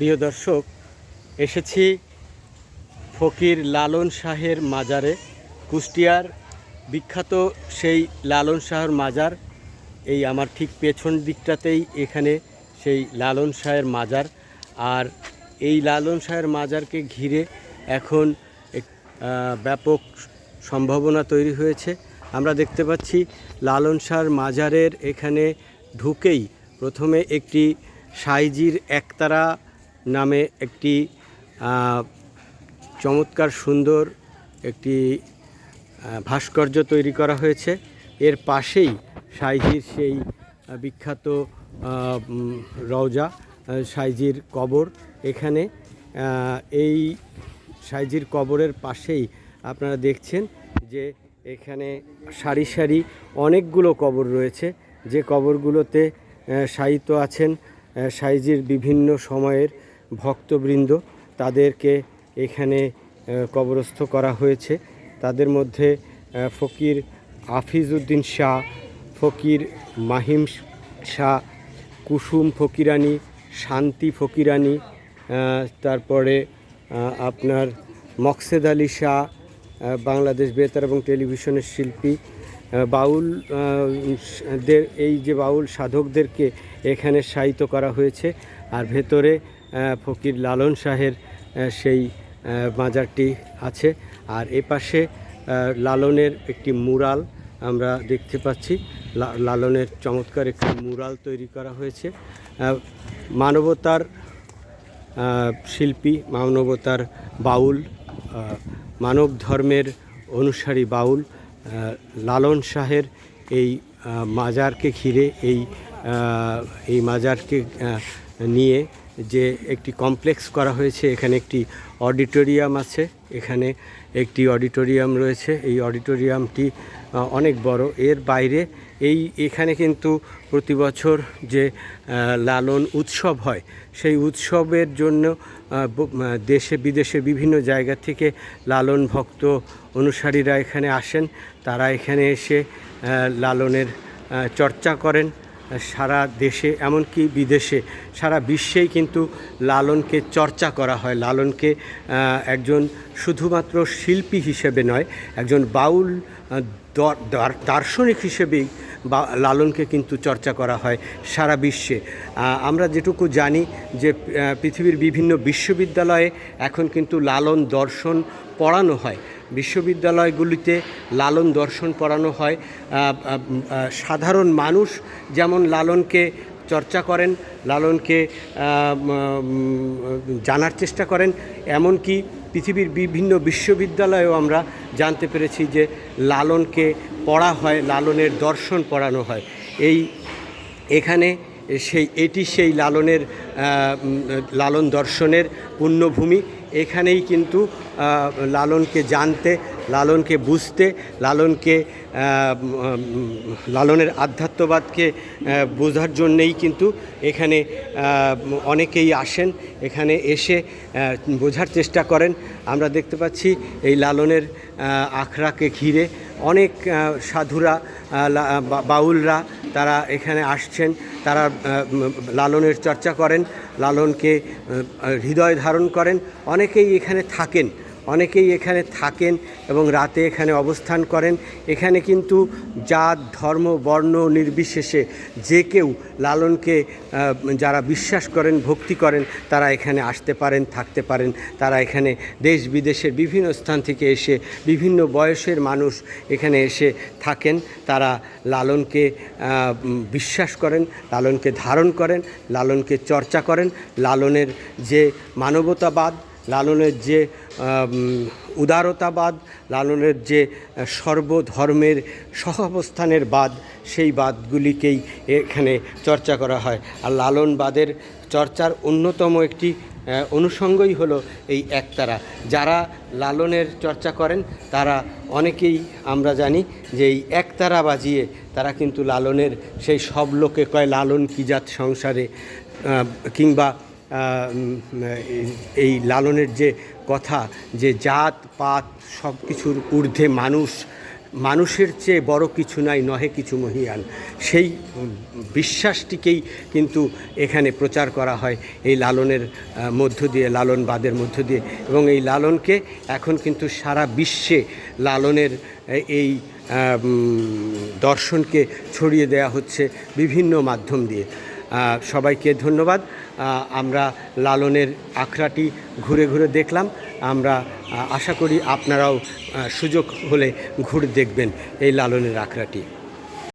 প্রিয় দর্শক, এসেছি ফকির লালন শাহের মাজারে। কুষ্টিয়ার বিখ্যাত সেই লালন শাহের মাজার, এই আমার ঠিক পেছন দিকটাতেই এখানে সেই লালন শাহের মাজার। আর এই লালন শাহের মাজারকে ঘিরে এখন ব্যাপক সম্ভাবনা তৈরি হয়েছে। আমরা দেখতে পাচ্ছি লালন শাহর মাজারের এখানে ঢুকেই প্রথমে একটি সাইজির একতারা নামে একটি চমৎকার সুন্দর একটি ভাস্কর্য তৈরি করা হয়েছে। এর পাশেই সাইজির সেই বিখ্যাত রওজা সাইজির কবর। এখানে এই সাইজির কবরের পাশেই আপনারা দেখছেন যে এখানে সারি সারি অনেকগুলো কবর রয়েছে। যে কবরগুলোতে শায়িত আছেন সাইজির বিভিন্ন সময়ের ভক্তবৃন্দ তাদেরকে এখানে কবরস্থ করা হয়েছে। তাদের মধ্যে ফকির আফিজউদ্দিন শাহ, ফকির মাহিম শাহ, কুসুম ফকিরানি, শান্তি ফকিরানি তারপরে আপনার মকসেদ আলী শাহ বাংলাদেশ বেতার এবং টেলিভিশনের শিল্পী বাউল দের, এই যে বাউল সাধকদেরকে এখানে শায়িত করা হয়েছে। আর ভেতরে ফকির লালন শাহের সেই মাজারটি আছে। আর এ পাশে লালনের একটি মুরাল আমরা দেখতে পাচ্ছি। লালনের চমৎকার একটি মুরাল তৈরি করা হয়েছে। মানবতার শিল্পী, মানবতার বাউল মানব ধর্মের অনুসারী বাউল লালন শাহের এই মাজারকে ঘিরে এই এই মাজারকে নিয়ে যে একটি কমপ্লেক্স করা হয়েছে, এখানে একটি অডিটোরিয়াম আছে, এখানে একটি অডিটোরিয়াম রয়েছে। এই অডিটোরিয়ামটি অনেক বড়। এর বাইরে এই, এখানে কিন্তু প্রতি বছর যে লালন উৎসব হয়, সেই উৎসবের জন্য দেশে বিদেশে বিভিন্ন জায়গা থেকে লালন ভক্ত অনুসারীরা এখানে আসেন। তারা এখানে এসে লালনের চর্চা করেন। সারা দেশে, এমনকি বিদেশে, সারা বিশ্বেই কিন্তু লালনকে চর্চা করা হয়। লালনকে একজন শুধুমাত্র শিল্পী হিসেবে নয়, একজন বাউল দার্শনিক হিসেবেই বা, লালনকে কিন্তু চর্চা করা হয় সারা বিশ্বে। আমরা যেটুকু জানি যে পৃথিবীর বিভিন্ন বিশ্ববিদ্যালয়ে এখন কিন্তু লালন দর্শন পড়ানো হয়। বিশ্ববিদ্যালয়গুলিতে লালন দর্শন পড়ানো হয়। সাধারণ মানুষ যেমন লালনকে চর্চা করেন, লালনকে জানার চেষ্টা করেন, এমনকি পৃথিবীর বিভিন্ন বিশ্ববিদ্যালয়েও আমরা জানতে পেরেছি যে লালনকে পড়া হয়, লালনের দর্শন পড়ানো হয়। এই এখানে সেই, এটি সেই লালনের লালন দর্শনের পুণ্যভূমি। এখানেই কিন্তু লালনকে জানতে, লালনকে বুঝতে, লালনকে লালনের আধ্যাত্মবাদকে বোঝার জন্যেই কিন্তু এখানে অনেকেই আসেন, এখানে এসে বোঝার চেষ্টা করেন। আমরা দেখতে পাচ্ছি এই লালনের আখড়াকে ঘিরে অনেক সাধুরা বাউলরা তারা এখানে আসছেন। তারা লালনের চর্চা করেন, লালনকে হৃদয় ধারণ করেন। অনেকেই এখানে থাকেন। অনেকেই এখানে থাকেন এবং রাতে এখানে অবস্থান করেন। এখানে কিন্তু জাত, ধর্ম, বর্ণ নির্বিশেষে যে কেউ লালনকে যারা বিশ্বাস করেন, ভক্তি করেন, তারা এখানে আসতে পারেন, থাকতে পারেন। তারা এখানে দেশ বিদেশের বিভিন্ন স্থান থেকে এসে বিভিন্ন বয়সের মানুষ এখানে এসে থাকেন। তারা লালনকে বিশ্বাস করেন, লালনকে ধারণ করেন, লালনকে চর্চা করেন। লালনের যে মানবতাবাদ লালনের যে উদারতাবাদ, লালনের যে সর্বধর্মের সহাবস্থানের বাদ, সেই বাদগুলিকেই এখানে চর্চা করা হয়। আর লালনবাদের চর্চার অন্যতম একটি অনুষঙ্গই হলো এই একতারা। যারা লালনের চর্চা করেন, তারা অনেকেই আমরা জানি যে এই একতারা বাজিয়ে তারা কিন্তু লালনের সেই সব লোকে কয়, লালন কি জাত সংসারে? কিংবা এই- লালনের যে কথা, যে জাত, পাত সব কিছুর ঊর্ধ্বে মানুষ, মানুষের চেয়ে বড় কিছু নাই, নহে কিছু মহিয়ান। সেই বিশ্বাসটিকেই কিন্তু এখানে প্রচার করা হয়, এই লালনের মধ্য দিয়ে লালনবাদের মধ্য দিয়ে। এবং এই লালনকে এখন কিন্তু সারা বিশ্বে লালনের এই দর্শনকে ছড়িয়ে দেওয়া হচ্ছে বিভিন্ন মাধ্যম দিয়ে। সবাইকে ধন্যবাদ। আমরা লালনের আখড়াটি ঘুরে ঘুরে দেখলাম। আমরা আশা করি আপনারাও সুযোগ হলে ঘুরে দেখবেন এই লালনের আখড়াটি।